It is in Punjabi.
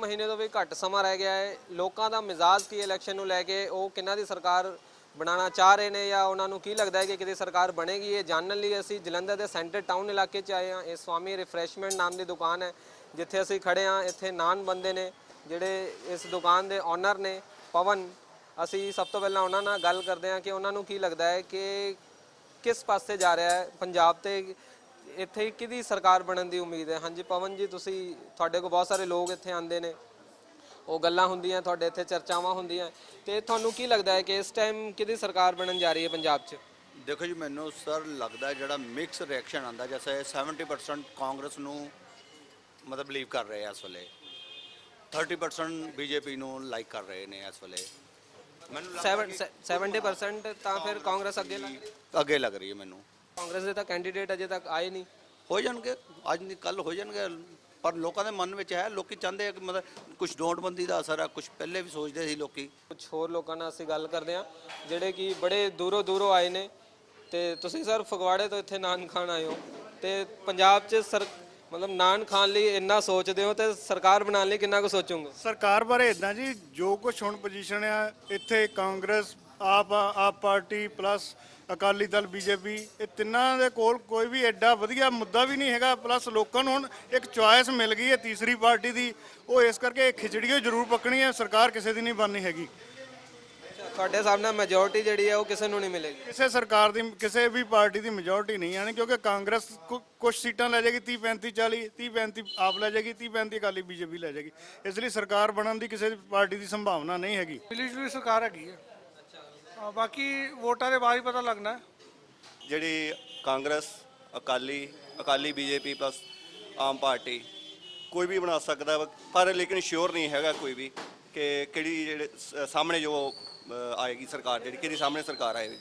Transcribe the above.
ਮਹੀਨੇ ਤੋਂ ਵੀ ਘੱਟ ਸਮਾਂ ਰਹਿ ਗਿਆ ਹੈ। ਲੋਕਾਂ ਦਾ ਮਿਜ਼ਾਜ ਕੀ ਇਲੈਕਸ਼ਨ ਨੂੰ ਲੈ ਕੇ, ਉਹ ਕਿਹਨਾਂ ਦੀ ਸਰਕਾਰ ਬਣਾਉਣਾ ਚਾਹ ਰਹੇ ਨੇ ਜਾਂ ਉਹਨਾਂ ਨੂੰ ਕੀ ਲੱਗਦਾ ਹੈ ਕਿ ਕਿਤੇ ਸਰਕਾਰ ਬਣੇਗੀ? ਇਹ ਜਾਣਨ ਲਈ ਅਸੀਂ ਜਲੰਧਰ ਦੇ ਸੈਂਟਰ ਟਾਊਨ ਇਲਾਕੇ 'ਚ ਆਏ ਹਾਂ। ਇਹ ਸਵਾਮੀ ਰਿਫਰੈਸ਼ਮੈਂਟ ਨਾਮ ਦੀ ਦੁਕਾਨ ਹੈ, ਜਿੱਥੇ ਅਸੀਂ ਖੜੇ ਹਾਂ। ਇੱਥੇ ਨਾਨ ਬੰਦੇ ਨੇ, ਜਿਹੜੇ ਇਸ ਦੁਕਾਨ ਦੇ ਓਨਰ ਨੇ, ਪਵਨ। ਅਸੀਂ ਸਭ ਤੋਂ ਪਹਿਲਾਂ ਉਹਨਾਂ ਨਾਲ ਗੱਲ ਕਰਦੇ ਹਾਂ ਕਿ ਉਹਨਾਂ ਨੂੰ ਕੀ ਲੱਗਦਾ ਹੈ ਕਿ ਕਿਸ ਪਾਸੇ ਜਾ ਰਿਹਾ ਹੈ? ਪੰਜਾਬ ਤੇ ਇੱਥੇ ਕਿਹਦੀ ਸਰਕਾਰ ਬਣਨ ਦੀ ਉਮੀਦ ਹੈ? ਹਾਂਜੀ ਪਵਨ ਜੀ ਤੁਸੀਂ ਤੁਹਾਡੇ ਕੋਲ ਬਹੁਤ ਸਾਰੇ ਲੋਕ ਇੱਥੇ ਆਉਂਦੇ ਨੇ। ਉਹ ਗੱਲਾਂ ਹੁੰਦੀਆਂ ਤੁਹਾਡੇ ਇੱਥੇ ਚਰਚਾਵਾਂ ਹੁੰਦੀਆਂ। ਤੇ ਤੁਹਾਨੂੰ ਕੀ ਲੱਗਦਾ ਹੈ ਕਿ ਇਸ ਟਾਈਮ ਕਿਹਦੀ ਸਰਕਾਰ ਬਣਨ ਜਾ ਰਹੀ ਹੈ ਪੰਜਾਬ 'ਚ? ਦੇਖੋ ਜੀ ਮੈਨੂੰ ਸਰ ਲੱਗਦਾ ਜਿਹੜਾ ਮਿਕਸ ਰਿਐਕਸ਼ਨ ਆਂਦਾ ਜੈਸੇ 70% ਕਾਂਗਰਸ ਨੂੰ ਮਤਲਬ ਬਲੀਵ ਕਰ ਰਹੇ ਆ ਇਸ ਵੇਲੇ। 30% ਬੀਜੇਪੀ ਨੂੰ ਲਾਈਕ ਕਰ ਰਹੇ ਨੇ ਇਸ ਵੇਲੇ। ਮੈਨੂੰ ਲੱਗਦਾ ਸੈਵਨ- 70% ਤਾਂ ਫਿਰ ਕਾਂਗਰਸ ਅੱਗੇ ਲੱਗ ਅੱਗੇ ਲੱਗ ਰਹੀ ਹੈ ਮੈਨੂੰ। ਕਾਂਗਰਸ ਦੇ ਤਾਂ ਕੈਂਡੀਡੇਟ ਅਜੇ ਤੱਕ ਆਏ ਨਹੀਂ। ਹੋ ਜਾਣਗੇ ਅੱਜ ਨਹੀਂ ਕੱਲ ਹੋ ਜਾਣਗੇ ਪਰ ਲੋਕਾਂ ਦੇ ਮਨ ਵਿੱਚ ਹੈ ਲੋਕੀ ਚਾਹੁੰਦੇ ਆ ਕਿ ਮਤਲਬ ਕੁਝ ਨੋਟਬੰਦੀ ਦਾ ਅਸਰ ਆ ਕੁਝ ਪਹਿਲੇ ਵੀ ਸੋਚਦੇ ਸੀ ਲੋਕੀ। ਕੁਝ ਹੋਰ ਲੋਕਾਂ ਨਾਲ ਅਸੀਂ ਗੱਲ ਕਰਦੇ ਹਾਂ ਜਿਹੜੇ ਕਿ ਬੜੇ ਦੂਰੋਂ ਦੂਰੋਂ ਆਏ ਨੇ। ਤੇ ਤੁਸੀਂ ਸਰ ਫਗਵਾੜੇ ਤੋਂ ਇੱਥੇ ਨਾਨ ਖਾਣ ਆਏ ਹੋ। ਤੇ ਪੰਜਾਬ 'ਚ ਸਰ ਮਤਲਬ ਨਾਨ ਖਾਣ ਲਈ ਇੰਨਾ ਸੋਚਦੇ ਹੋ ਤੇ ਸਰਕਾਰ ਬਣਾਉਣ ਲਈ ਕਿੰਨਾ ਕੁ ਸੋਚੋਗੇ? ਸਰਕਾਰ ਬਾਰੇ ਇਦਾਂ ਜੀ ਜੋ ਕੁਝ ਹੁਣ ਪੋਜੀਸ਼ਨ ਆ ਇੱਥੇ Congress AAP AAP party plus Akali Dal BJP ਇਹ ਤਿੰਨਾਂ ਦੇ ਕੋਲ ਕੋਈ ਵੀ ਐਡਾ ਵਧੀਆ ਮੁੱਦਾ ਵੀ ਨਹੀਂ ਹੈਗਾ। ਪਲੱਸ ਲੋਕਾਂ ਨੂੰ ਹੁਣ ਇੱਕ ਚੁਆਇਸ ਮਿਲ ਗਈ ਹੈ ਤੀਸਰੀ ਪਾਰਟੀ ਦੀ। ਉਹ ਇਸ ਕਰਕੇ ਖਿਚੜੀ ਜ਼ਰੂਰ ਪੱਕਣੀ ਹੈ ਸਰਕਾਰ ਕਿਸੇ ਦੀ ਨਹੀਂ ਬਣਨੀ ਹੈਗੀ। ਤੁਹਾਡੇ ਸਾਹਮਣੇ ਮੈਜੋਰਟੀ ਜਿਹੜੀ ਹੈ ਉਹ ਕਿਸੇ ਨੂੰ ਨਹੀਂ ਮਿਲੇਗੀ? ਕਿਸੇ ਸਰਕਾਰ ਦੀ ਕਿਸੇ ਵੀ ਪਾਰਟੀ ਦੀ ਮੈਜੋਰਟੀ ਨਹੀਂ ਆਣੀ ਕਿਉਂਕਿ ਕਾਂਗਰਸ ਕੁਝ ਸੀਟਾਂ ਲੈ ਜਾਏਗੀ 30 35 40 30 35 ਆਪ ਲੈ ਜਾਏਗੀ 30 35 ਅਕਾਲੀ ਬੀਜੇਪੀ ਲੈ ਜਾਏਗੀ। ਇਸ ਲਈ ਸਰਕਾਰ ਬਣਨ ਦੀ ਕਿਸੇ ਪਾਰਟੀ ਦੀ ਸੰਭਾਵਨਾ ਨਹੀਂ ਹੈਗੀ। ਮਿਲੀ ਜੁਲੀ ਸਰਕਾਰ ਹੈਗੀ ਹੈ। ਹਾਂ, ਬਾਕੀ ਵੋਟਾਂ ਦੇ ਬਾਅਦ ਹੀ ਪਤਾ ਲੱਗਣਾ ਹੈ। ਜਿਹੜੀ Congress Akali Akali BJP plus Aam party ਕੋਈ ਵੀ ਬਣਾ ਸਕਦਾ ਵਾ, ਪਰ ਲੇਕਿਨ ਸ਼ੋਰ ਨਹੀਂ ਹੈਗਾ ਕੋਈ ਵੀ ਕਿ ਕਿਹੜੀ ਜਿਹੜੇ ਸ- ਸਾਹਮਣੇ ਜੋ ਅ, ਆਏਗੀ ਸਰਕਾਰ ਜਿਹੜੀ ਕਿਹਦੀ ਸਾਹਮਣੇ ਸਰਕਾਰ ਆਏਗੀ